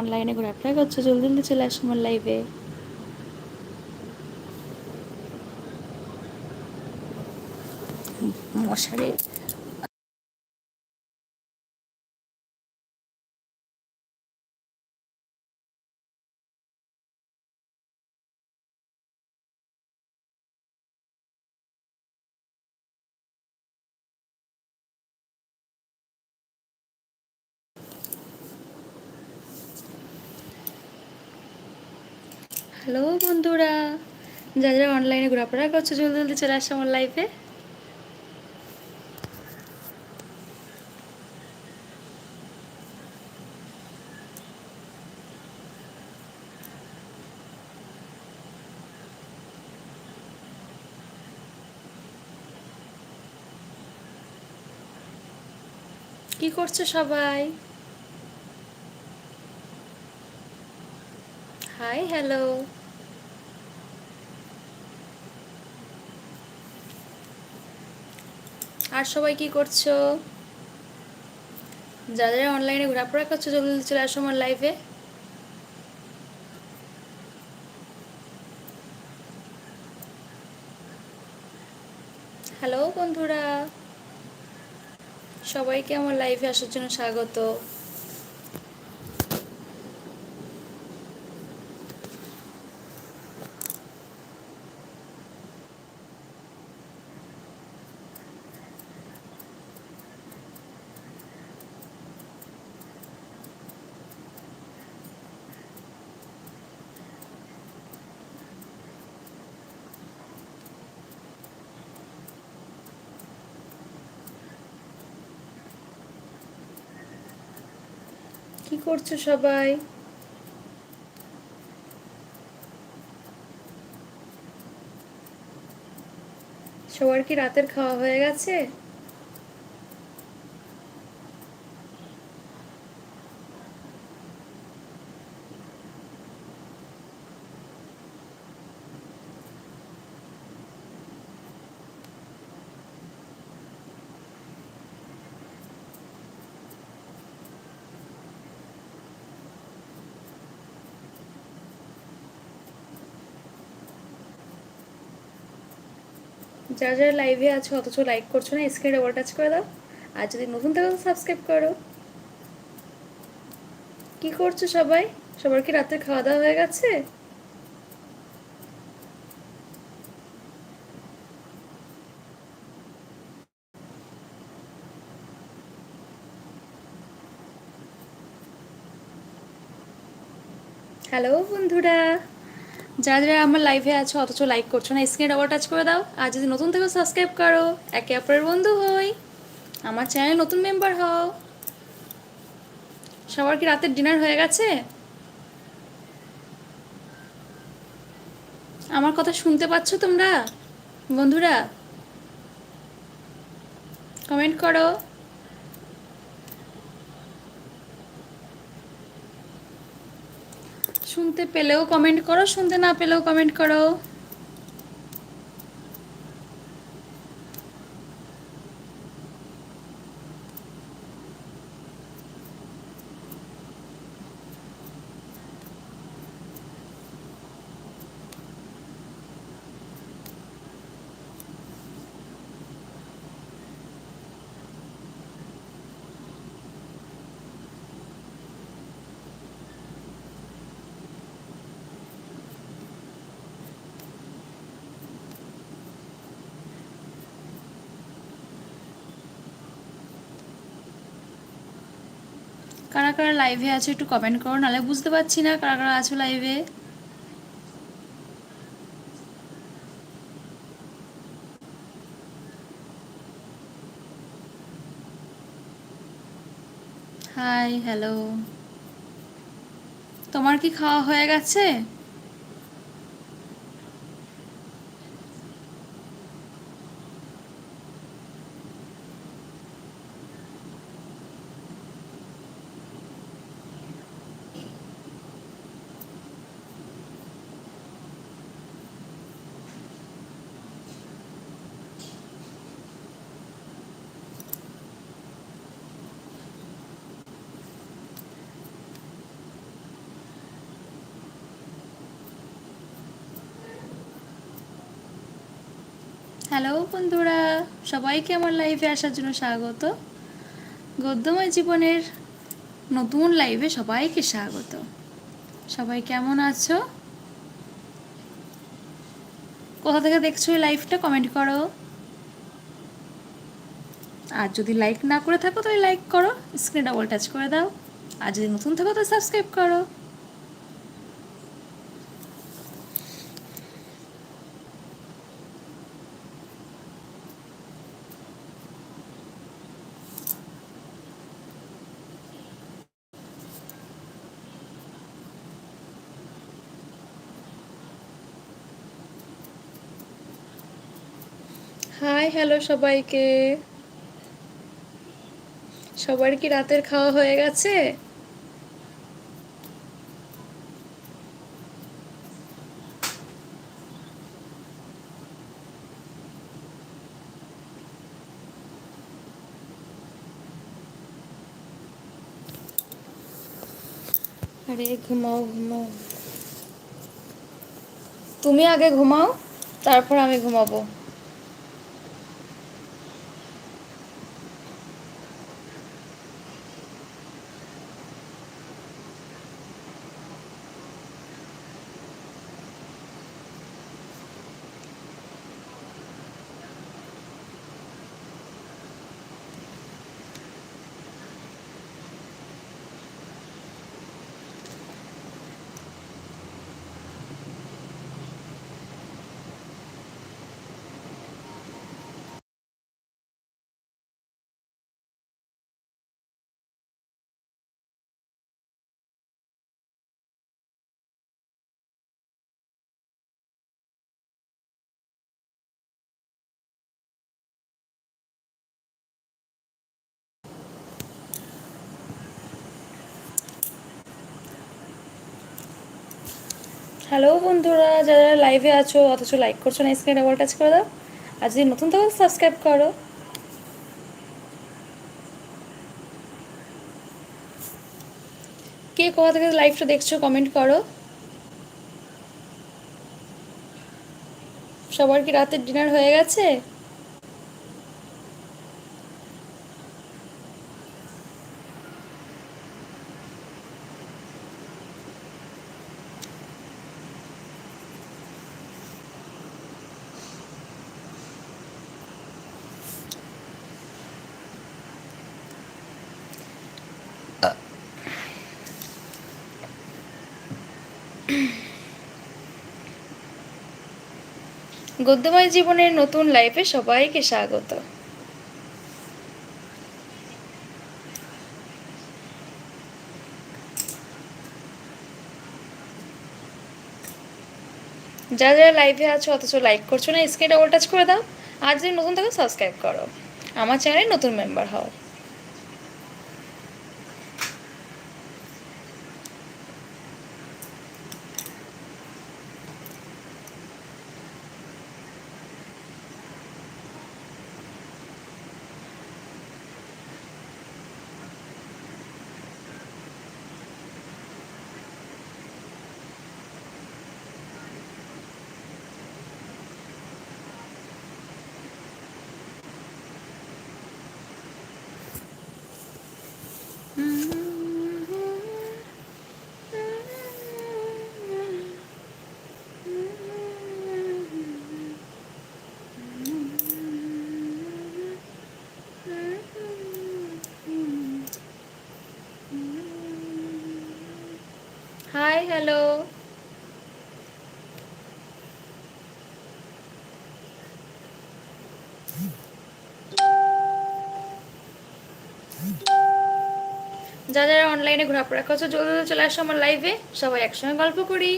অনলাইনে ঘোরাফেরা করছ জলদি জলদি চলে আসো আমার লাইভে মশারি। হ্যালো বন্ধুরা, যারা যারা অনলাইনে ঘোরাফেরা করছ, জলদি জলদি চলে আসো আমার লাইফে কি করছ সবাই? হাই হ্যালো আর সবাই কি করছ? যারা যারা অনলাইনে ঘোরাফেরা করছ জলদি চলে আসো আমার লাইফে হ্যালো বন্ধুরা। সবাইকে আমার লাইফে আসার জন্য স্বাগত। কি করছ সবাই? সবার কি রাতের খাওয়া হয়ে গেছে? যারা যারা লাইভে আছো, অথচ লাইক করছ না স্ক্রিনে ডবল টাচ করে দাও। আর যদি নতুন থাকো সাবস্ক্রাইব করো। কি করছ সবাই? সবার কি রাতের খাওয়া দাওয়া হয়ে গেছে? হ্যালো বন্ধুরা। যারা যারা আমার লাইভে আছো, অথচ লাইক করছ না স্ক্রিনে ডবল টাচ করে দাও। আর যদি নতুন থেকে সাবস্ক্রাইব করো, একে অপরের বন্ধু হই। আমার চ্যানেলে নতুন মেম্বার হও। সবার কি রাতের ডিনার হয়ে গেছে? আমার কথা শুনতে পাচ্ছ তোমরা? বন্ধুরা কমেন্ট করো। শুনতে পেলেও কমেন্ট করো শুনতে না পেলেও কমেন্ট করো। কারা কারা লাইভে আছে একটু কমেন্ট করো, নাহলে বুঝতে পারছি না কারা কারা আছো লাইভে হাই হ্যালো তোমার কি খাওয়া হয়ে গেছে? হ্যালো বন্ধুরা, সবাইকে আমার লাইভে আসার জন্য স্বাগত। গদ্যময় জীবনের নতুন লাইভে সবাইকে স্বাগত। সবাই কেমন আছো? কোথা থেকে দেখছ এই লাইভটা কমেন্ট করো। আর যদি লাইক না করে থাকো তাহলে লাইক করো স্ক্রিন ডাবল টাচ করে দাও। আর যদি নতুন থাকো তাহলে সাবস্ক্রাইব করো হাই হ্যালো সবাইকে। সবার কি রাতের খাওয়া হয়ে গেছে? আরে ঘুমাও ঘুমাও। তুমি আগে ঘুমাও, তারপর আমি ঘুমাবো। হ্যালো বন্ধুরা, যারা লাইভে আছো, অথচ লাইক করছ না স্ক্রিনে ডাবল টাচ করে দাও। আর যদি নতুন তো সাবস্ক্রাইব করো। কে কোথা থেকে লাইভটা দেখছ কমেন্ট করো। সবার কি রাতের ডিনার হয়ে গেছে? গদ্যময় জীবনের নতুন লাইফে সবাইকে স্বাগত। যারা যারা লাইভে আছো, অথচ লাইক করছ না, স্ক্রিন ডাবল টাচ করে দাও। আর যদি নতুন থাকো সাবস্ক্রাইব করো। আমার চ্যানেলে নতুন মেম্বার হও হাই হ্যালো যারা যারা অনলাইনে ঘোরাফেরা করছ, জলদি জলদি চলে আসো আমার লাইভে সবাই একসঙ্গে গল্প করি।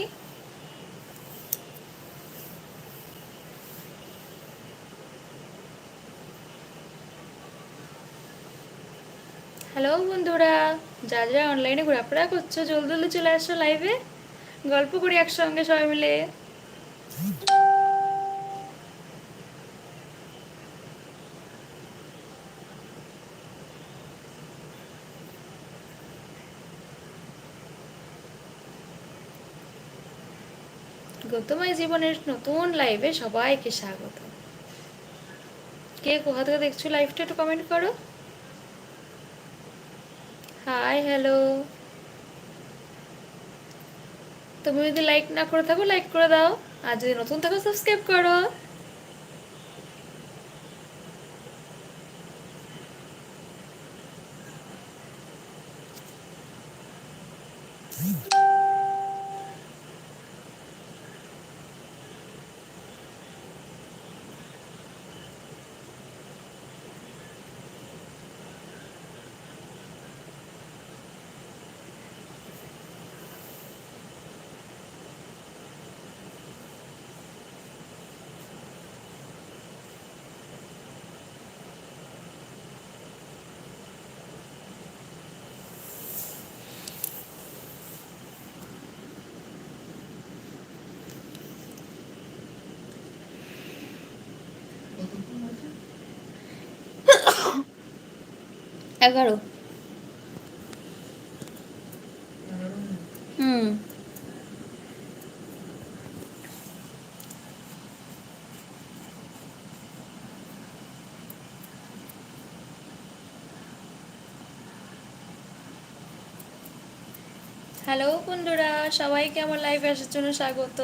হ্যালো বন্ধুরা যা যা অনলাইনে ঘোরাফেরা করছ, জলদি জলদি চলে আসো লাইভে গল্প করি একসঙ্গে সবাই মিলে। গৌতময় জীবনের নতুন লাইভে সবাইকে স্বাগত। কে কোথা থেকে দেখছ লাইভটা একটু কমেন্ট করো। হাই হ্যালো তুমি যদি লাইক না করে থাকো লাইক করে দাও। আর যদি নতুন থাকো সাবস্ক্রাইব করো। এগারো। হুম। হ্যালো বন্ধুরা সবাইকে আমার লাইভে আসার জন্য স্বাগত?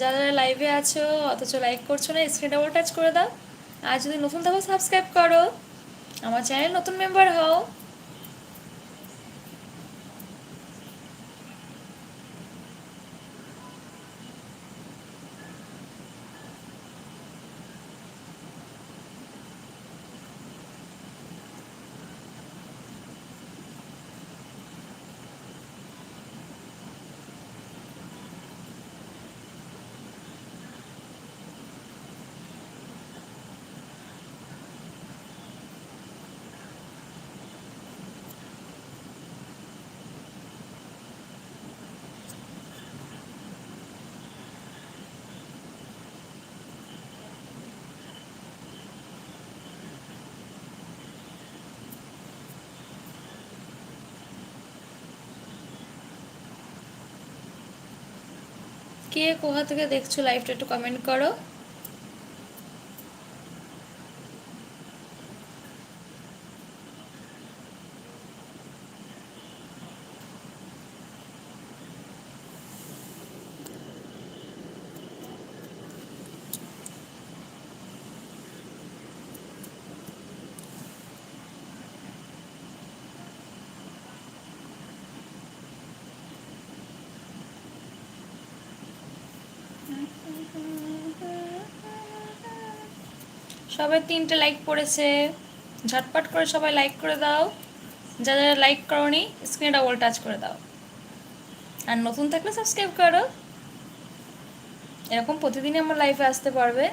যারা যারা লাইভে আছো, অথচ লাইক করছ না স্ক্রিন ডাবল টাচ করে দাও। আর যদি নতুন থাকো সাবস্ক্রাইব করো। আমার চ্যানেল নতুন মেম্বার হও। কে কোথা থেকে দেখছ লাইভটা একটু কমেন্ট করো। সবাই তিনটে লাইক পড়েছে ঝটপট করে সবাই লাইক করে দাও। যা যারা লাইক করনি স্ক্রিনে ডাবল টাচ করে দাও। আর নতুন থাকলে সাবস্ক্রাইব করো। এরকম প্রতিদিনই আমার লাইফে আসতে পারবে।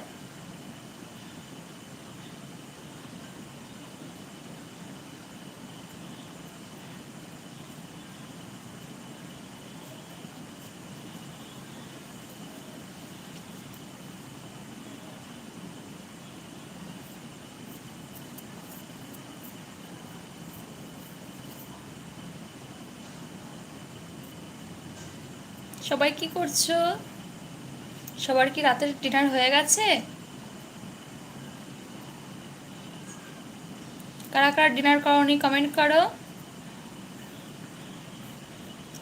সবাই কি করছ? সবার কি রাতের ডিনার হয়ে গেছে? কারা কারা ডিনার করনি কমেন্ট করো।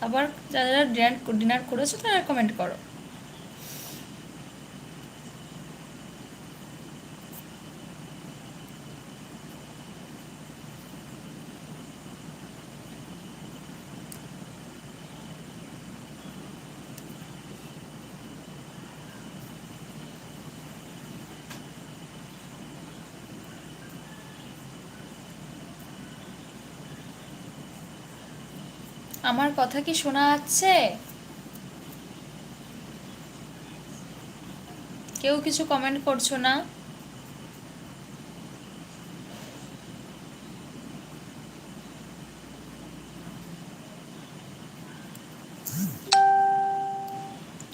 আবার যারা যারা ডিনার ডিনার করেছ তারা কমেন্ট করো। আমার কথা কি শোনা যাচ্ছে? কেউ কিছু কমেন্ট করছ না?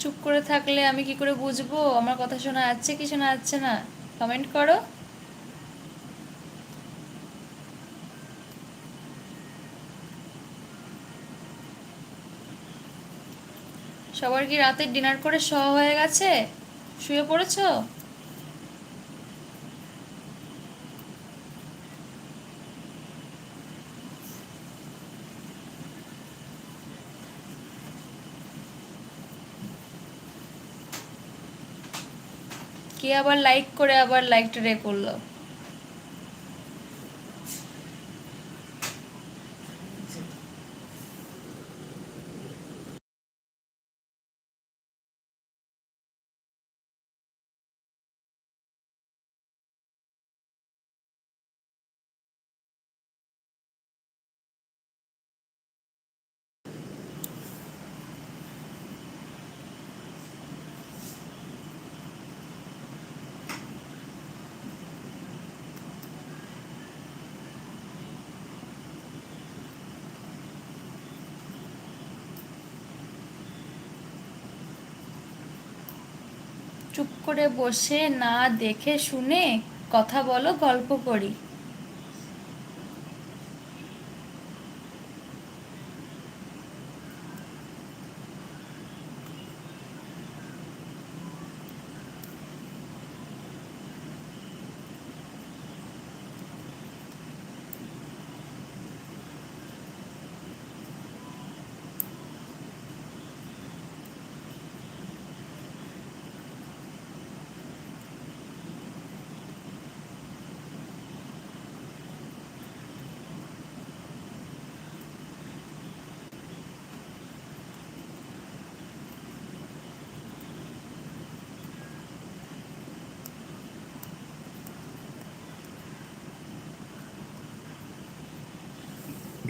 চুপ করে থাকলে আমি কি করে বুঝব? আমার কথা শোনা যাচ্ছে কি শোনা যাচ্ছে না? কমেন্ট করো। সবার কি রাতে ডিনার করে শোয়া হয়ে গেছে? শুয়ে পড়েছো? কে আবার লাইক করে আবার লাইক রে করল? চুপ করে বসে না দেখে শুনে কথা বলো গল্প করি।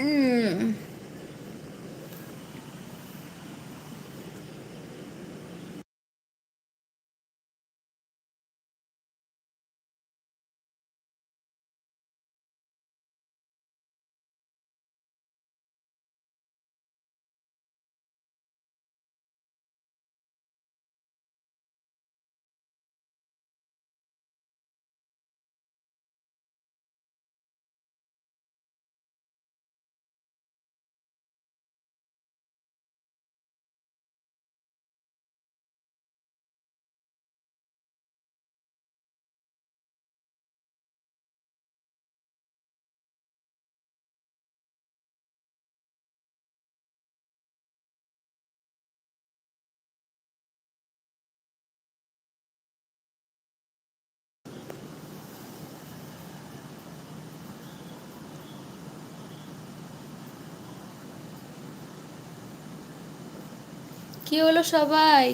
嗯。কি হলো সবাই?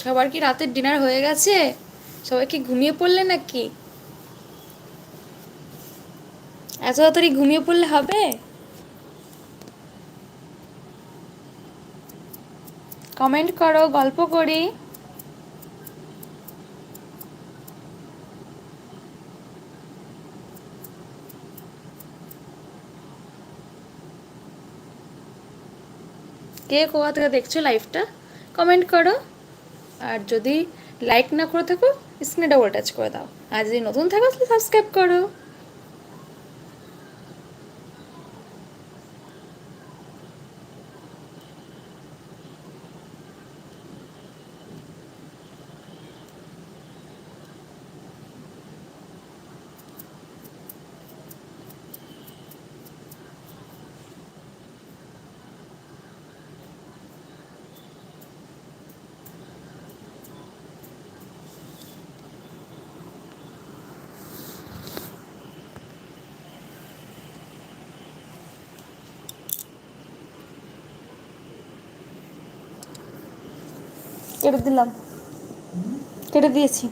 সবার কি রাতের ডিনার হয়ে গেছে? সবাই কি ঘুমিয়ে পড়লে নাকি? এত তাড়াতাড়ি ঘুমিয়ে পড়লে হবে? কমেন্ট করো, গল্প করি। কে কোয়া থেকে দেখছ লাইভটা কমেন্ট করো। আর যদি লাইক না করে থাকো স্ক্রিনে ডাবল টাচ করে দাও। আর যদি নতুন থাকো, তাহলে সাবস্ক্রাইব করো। কেটে দিলাম। কেটে দিয়েছি।